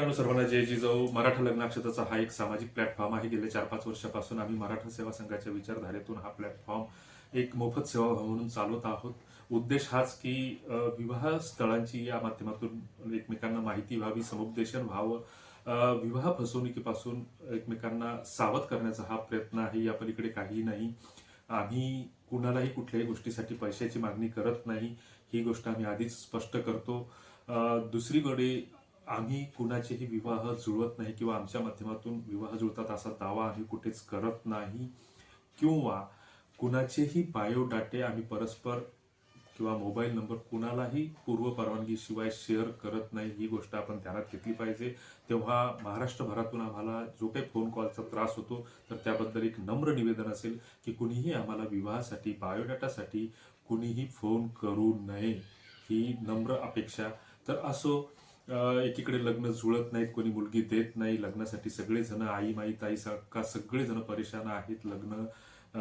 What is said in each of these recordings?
मित्रांनो सर्वांना जय जिजाऊ मराठा लग्नाक्षताचा हा एक सामाजिक प्लॅटफॉर्म आहे. गेल्या चार पाच वर्षापासून आम्ही मराठा सेवा संघाच्या विचारधारेतून हा प्लॅटफॉर्म एक मोफत सेवा म्हणून चालवत आहोत. उद्देश हाच की विवाह स्थळांची या माध्यमातून एकमेकांना माहिती व्हावी समुपदेशन व्हावं. विवाह फसवणुकीपासून एकमेकांना सावध करण्याचा हा प्रयत्न आहे. या पलीकडे काहीही नाही. आम्ही कुणालाही कुठल्याही गोष्टीसाठी पैशाची मागणी करत नाही. ही गोष्ट आम्ही आधीच स्पष्ट करतो. दुसरीकडे आम्ही कुणाचेही विवाह जुळवत नाही किंवा आमच्या माध्यमातून विवाह जुळतात असा दावा आम्ही कुठेच करत नाही. किंवा कुणाचेही बायोडाटे आम्ही परस्पर किंवा मोबाईल नंबर कुणालाही पूर्व परवानगीशिवाय शेअर करत नाही ही गोष्ट आपण ध्यानात घेतली पाहिजे. तेव्हा महाराष्ट्रभरातून आम्हाला जो काही फोन कॉलचा त्रास होतो तर त्याबद्दल एक नम्र निवेदन असेल की कुणीही आम्हाला विवाहासाठी बायोडाटासाठी कुणीही फोन करू नये ही नम्र अपेक्षा. तर असो एकीकडे लग्न जुळत नाहीत कोणी मुलगी देत नाही. लग्नासाठी सगळेजण आई माई ताई का सगळेजण परेशान आहेत. लग्न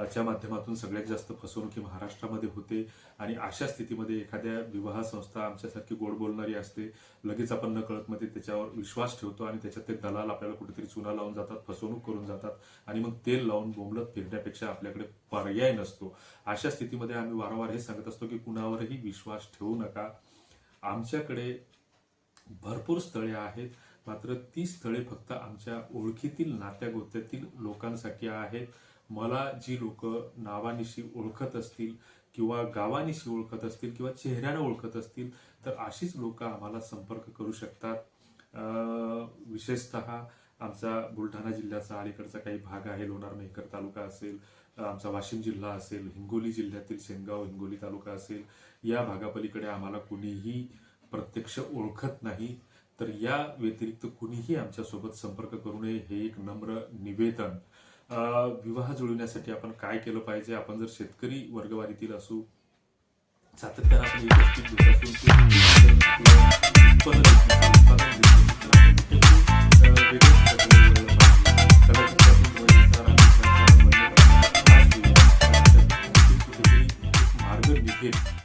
च्या माध्यमातून सगळ्यात जास्त फसवणूक ही महाराष्ट्रामध्ये होते. आणि अशा स्थितीमध्ये एखाद्या विवाह संस्था आमच्यासारखी गोड बोलणारी असते. लगेच आपण नकळतमध्ये त्याच्यावर विश्वास ठेवतो आणि त्याच्यात ते दलाल आपल्याला कुठेतरी चुना लावून जातात फसवणूक करून जातात आणि मग तेल लावून बोंबलत फिरण्यापेक्षा आपल्याकडे पर्याय नसतो. अशा स्थितीमध्ये आम्ही वारंवार हे सांगत असतो की कुणावरही विश्वास ठेवू नका. आमच्याकडे भरपूर स्थळे आहेत. मात्र ती स्थळे फक्त आमच्या ओळखीतील नात्या गोत्यातील लोकांसाठी आहेत. मला जी लोक नावानिशी ओळखत असतील किंवा गावानिशी ओळखत असतील किंवा चेहऱ्यानं ओळखत असतील तर अशीच लोक आम्हाला संपर्क करू शकतात. विशेषत विशेषतः आमचा बुलढाणा जिल्ह्याचा अलीकडचा काही भाग आहे लोणार मेहकर तालुका असेल आमचा वाशिम जिल्हा असेल हिंगोली जिल्ह्यातील सेनगाव हिंगोली तालुका असेल या भागापलीकडे आम्हाला कुणीही प्रत्यक्ष ओळखत नाही तर या व्यतिरिक्त कुणीही आमच्यासोबत संपर्क करू नये हे एक नम्र निवेदन. विवाह जुळवण्यासाठी आपण काय केलं पाहिजे? आपण जर शेतकरी वर्गवारीतील असू सातत्यानं आपण एकच पीक घेत असून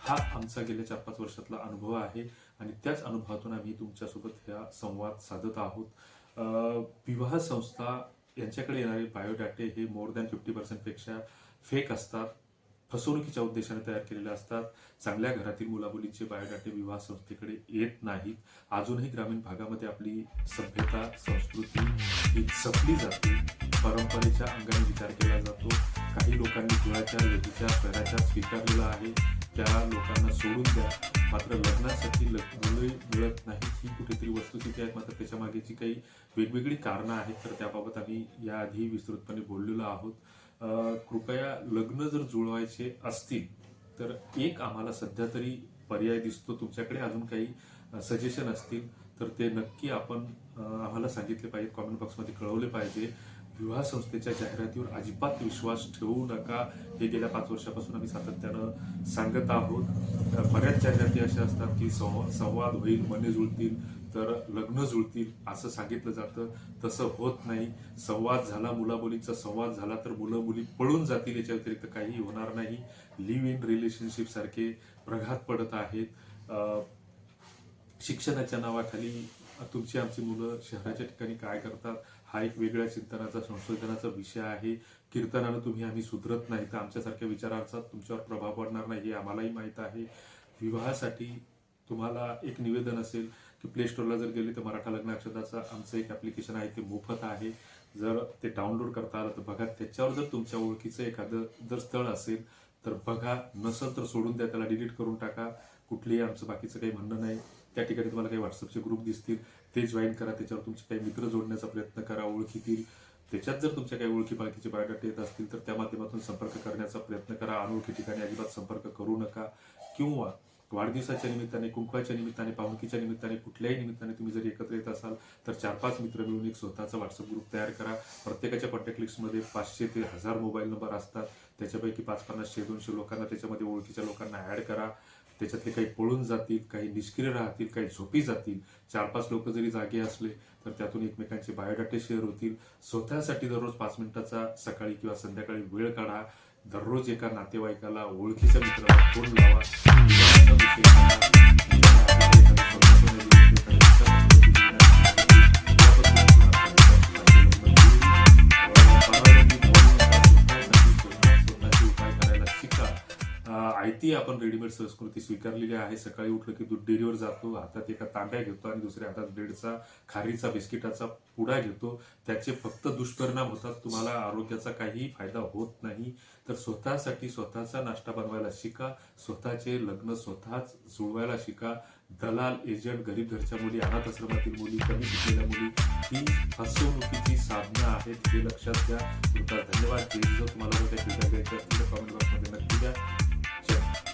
हा आमचा गेल्या चार पाच वर्षातला अनुभव आहे आणि त्याच अनुभवातून आम्ही तुमच्यासोबत ह्या संवाद साधत आहोत. विवाह संस्था यांच्याकडे येणारे बायोडाटे हे मोर दॅन फिफ्टी पर्सेंटपेक्षा फेक असतात फसवणुकीच्या उद्देशाने तयार केलेले असतात. चांगल्या घरातील मुलामुलींचे बायोडाटे विवाह संस्थेकडे येत नाहीत. अजूनही ग्रामीण भागामध्ये आपली सभ्यता संस्कृती ही जपली जाते. परंपरेच्या अंगाने विचार केला जातो. काही लोकांनी कुळाच्या लेडीच्या स्वराच्या स्वीकारलेला आहे. त्या लोकांना सोडून द्या. मात्र लग्नासाठी लग्न मिळत नाही ही कुठेतरी वस्तुस्थिती आहे मात्र त्याच्या मागेची काही वेगवेगळी कारणं आहेत तर त्याबाबत आम्ही याआधी विस्तृतपणे बोललेलो आहोत. कृपया लग्न जर जुळवायचे असतील तर एक आम्हाला सध्या तरी पर्याय दिसतो. तुमच्याकडे अजून काही सजेशन असतील तर ते नक्की आपण आम्हाला सांगितले पाहिजे कॉमेंट बॉक्समध्ये कळवले पाहिजे. विवाह संस्थेच्या जाहिरातीवर अजिबात विश्वास ठेवू नका. हे गेल्या पाच वर्षापासून आम्ही सातत्यानं सांगत आहोत. बऱ्याच जाहिराती अशा असतात की संवा- संवाद होईल मने जुळतील तर लग्न जुळतील असं सांगितलं जातं. तसं होत नाही. संवाद झाला मुलामुलींचा संवाद झाला तर मुलं मुली पळून जातील याच्या व्यतिरिक्त काही होणार नाही. लिव्ह इन रिलेशनशिप सारखे प्रघात पडत आहेत. शिक्षणाच्या नावाखाली तुमची आमची मुलं शहराच्या ठिकाणी काय करतात? हा एक वेगळ्या चिंतनाचा संशोधनाचा विषय आहे. कीर्तनानं तुम्ही आम्ही सुधरत नाही तर आमच्यासारख्या विचारांचा तुमच्यावर प्रभाव पडणार नाही हे आम्हालाही माहीत आहे. विवाहासाठी तुम्हाला एक निवेदन असेल की प्ले स्टोरला जर गेले तर मराठा लग्न अक्षताचं आमचं एक ॲप्लिकेशन आहे ते मोफत आहे. जर ते डाउनलोड करता आलं तर बघा त्याच्यावर जर तुमच्या ओळखीचं एखादं जर स्थळ असेल तर बघा. नसेल तर सोडून द्या त्याला डिलीट करून टाका. कुठलीही आमचं बाकीचं काही म्हणणं नाही. त्या ठिकाणी तुम्हाला काही व्हॉट्सअपचे ग्रुप दिसतील. ते जॉईन करा. त्याच्यावर तुमचे काही मित्र जोडण्याचा प्रयत्न करा ओळखीतील. त्याच्यात जर तुमच्या काही ओळखी पाळखीचे बायोडाटा येत असतील तर त्या माध्यमातून संपर्क करण्याचा प्रयत्न करा. अनोळखी ठिकाणी अजिबात संपर्क करू नका. किंवा वाढदिवसाच्या निमित्ताने कुंकवाच्या निमित्ताने पाहुणकीच्या निमित्ताने कुठल्याही निमित्ताने तुम्ही जर एकत्र येत असाल तर चार पाच मित्र मिळून एक स्वतःचा व्हॉट्सअप ग्रुप तयार करा. प्रत्येकाच्या कॉन्टॅक्ट लिस्टमध्ये पाचशे ते हजार मोबाईल नंबर असतात. त्याच्यापैकी पाच पन्नासशे दोनशे लोकांना त्याच्यामध्ये ओळखीच्या लोकांना ॲड करा. त्याच्यातले काही पळून जातील काही निष्क्रिय राहतील काही झोपी जातील. चार पाच लोक जरी जागे असले तर त्यातून एकमेकांचे बायोडाटे शेअर होतील. स्वतःसाठी दररोज पाच मिनिटाचा सकाळी किंवा संध्याकाळी वेळ काढा. दररोज एका नातेवाईकाला ओळखीच्या मित्राला फोन लावा. ती आपण रेडीमेड संस्कृती स्वीकारलेली आहे. सकाळी उठलं की दूध डेअरीवर जातो हातात एका तांब्या घेतो आणि दुसऱ्या हातात ब्रेडचा खारीचा बिस्किटाचा पुडा घेतो. त्याचे फक्त दुष्परिणाम होतात. तुम्हाला आरोग्याचा काही फायदा होत नाही. तर स्वतःसाठी स्वतःचा नाश्ता बनवायला शिका. स्वतःचे लग्न स्वतःच जुळवायला शिका. दलाल एजंट गरीब घरच्या मुली अनाथ आश्रमातील मुली कमी शिकलेल्या मुली ही फसवणुकीची साधनं आहेत. हे लक्षात घ्या. तुमचा धन्यवाद. तुम्हाला जर काही द्यायचे असतील तर कमेंट बॉक्समध्ये नक्की द्या. Yeah.